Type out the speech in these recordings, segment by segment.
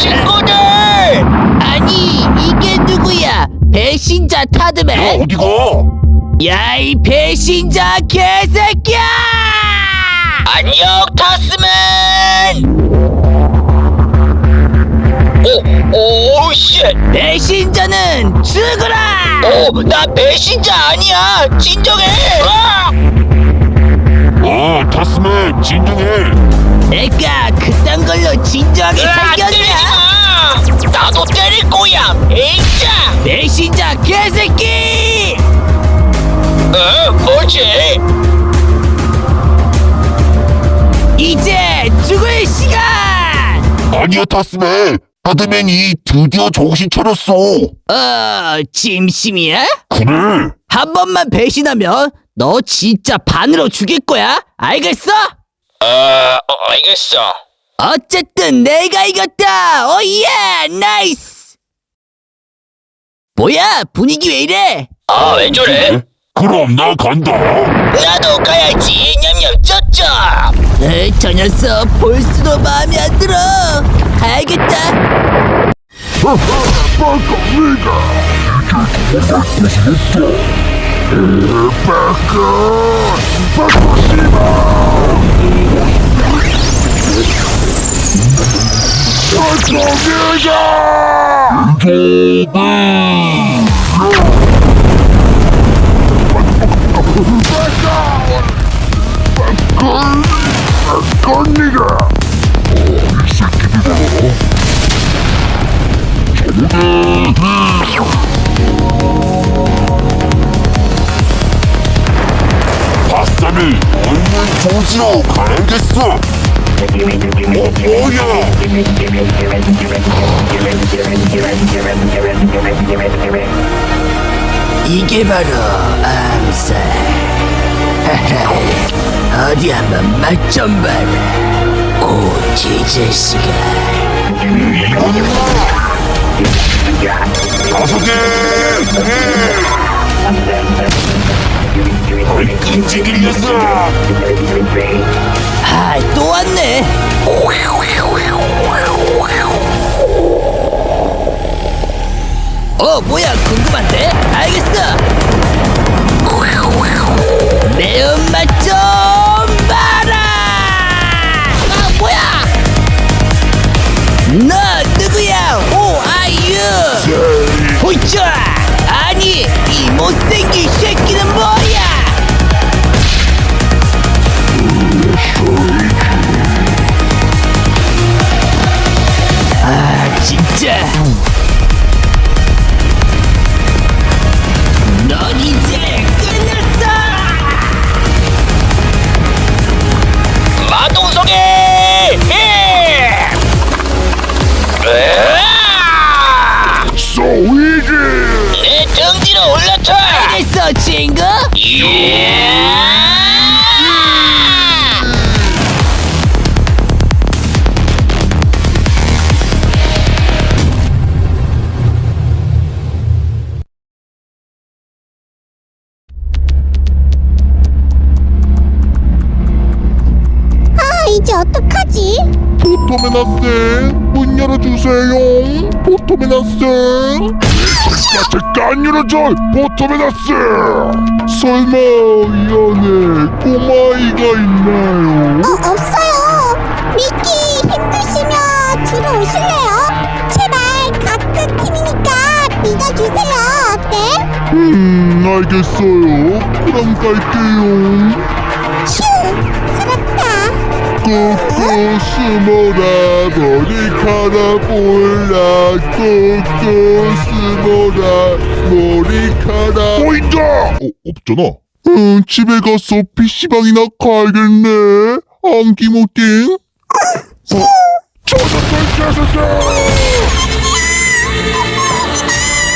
친구들! 아니 이게 누구야? 배신자 타드맨? 어디가? 야 이 배신자 개새끼야! 안녕 타스맨! 오, 오, 쉣! 배신자는 죽어라! 오, 나 배신자 아니야! 진정해! 아! 어, 타스맨 진정해. 내가 그딴 걸로 진정하게 생겼냐? 나도 때릴 거야! 에이짜! 배신자 개새끼! 어? 뭐지? 이제 죽을 시간! 아니야, 타스맨. 타드맨이 드디어 정신 차렸어. 어, 짐심이야? 그래. 한 번만 배신하면 너 진짜 반으로 죽일 거야? 알겠어? 어, 알겠어. 어쨌든 내가 이겼다! 오예! 나이스! 뭐야? 분위기 왜 이래? 아, 왜 저래? 그럼 나 간다. 나도 가야지 냠냠 쩌쩌 에이 저 녀석 볼수록 마음에 안 들어 가야겠다 바쌈이 Rebeca! Vai por cima! Transformida! Baby! Baby! Baby! Baby! 조지로 가야겠어. 어, 뭐야? 이게 바로 암살 어디 한번 맛 좀 봐라 고지 자식아 다섯 개. 네. 끈질긴 녀석. 아 또 왔네 어 뭐야 궁금한데 알겠어 알겠어 친구 예아 이제 어떡하지? 포토메나쌤 문 열어주세요. 포토메나쌤. 잠깐 열어줘. 포토메나쌤. 설마 이 안에 꼬마아이가 있나요? 어 없어요 미키 힘드시면 들어오실래요? 제발 같은 팀이니까 믿어주세요 어때? 음 알겠어요. 그럼 갈게요. 휴 살았다 꾹꾹 숨어라 머리카락 올라. 꾹꾹 숨어라. 머리카락. 보인다! 어, 없잖아. 응 집에 가서 PC방이나 가야겠네. 안기모띵 어?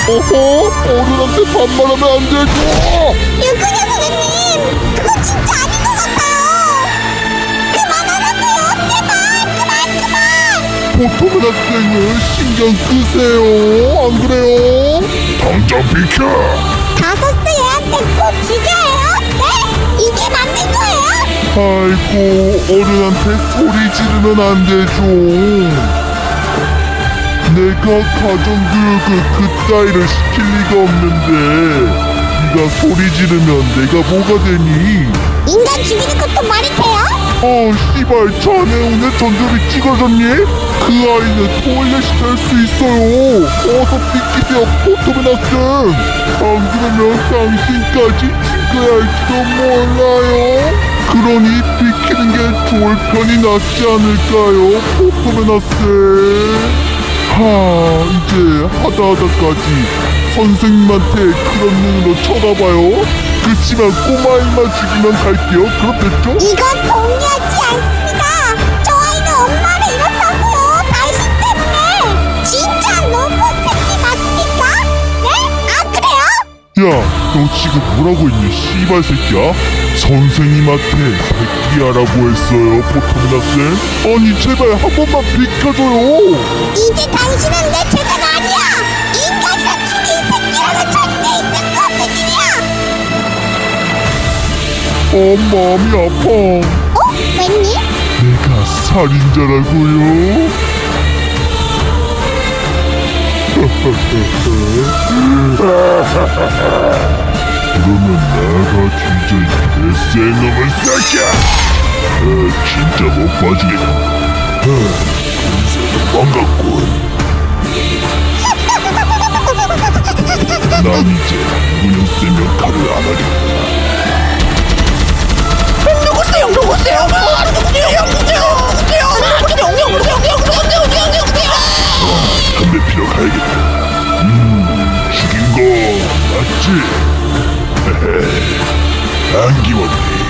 어허 어른한테 반말하면 안 되죠 유근여 선생님 그거 진짜 아닌 그만 포토그라스는 신경 끄세요 안 그래요? 당장 비켜 다섯스 얘한테 꼭 죽여요 네? 이게 맞는 거예요? 아이고 어른한테 소리 지르면 안 되죠 내가 가정교육을 그따위를 시킬 리가 없는데 네가 소리 지르면 내가 뭐가 되니? 인간 죽이는 것도 말이 돼요? 어 씨발 자네 오늘 전조비 찍어줬니? 그 아이는 토일렛이 될 수 있어요. 어서 비키세요 포토베나슨 안 그러면 당신까지 죽어야 할지도 몰라요. 그러니 비키는 게 좋을 편이 낫지 않을까요 포토베나슨 하 이제 하다 하다까지 선생님한테 그런 눈으로 쳐다봐요 그치만 꼬마 이만 죽이면 갈게요 그럼 됐죠? 이건 동의하지 않습니다. 저 아이는 엄마를 잃었다고요. 당신 때문에. 진짜 너무 새끼 맞습니까? 네? 안 그래요? 야, 너 지금 뭐라고 했니, 씨발 새끼야? 선생님한테 새끼야라고 했어요, 포토미나 쌤? 아니, 제발 한 번만 비켜줘요! 이제 당신은 내죄 어, 마음이 아파. 어? 웬일? 내가 살인자라고요? 그러면 내가 진짜 이 개쎄놈을 새끼야! 아, 진짜 못 봐주겠다. 아, 금세 도망갔군. 난 이제 군용 쌤 역할을 안 하겠다. 담배 피러 가야겠다. 음, 죽인 거 맞지? 안기원이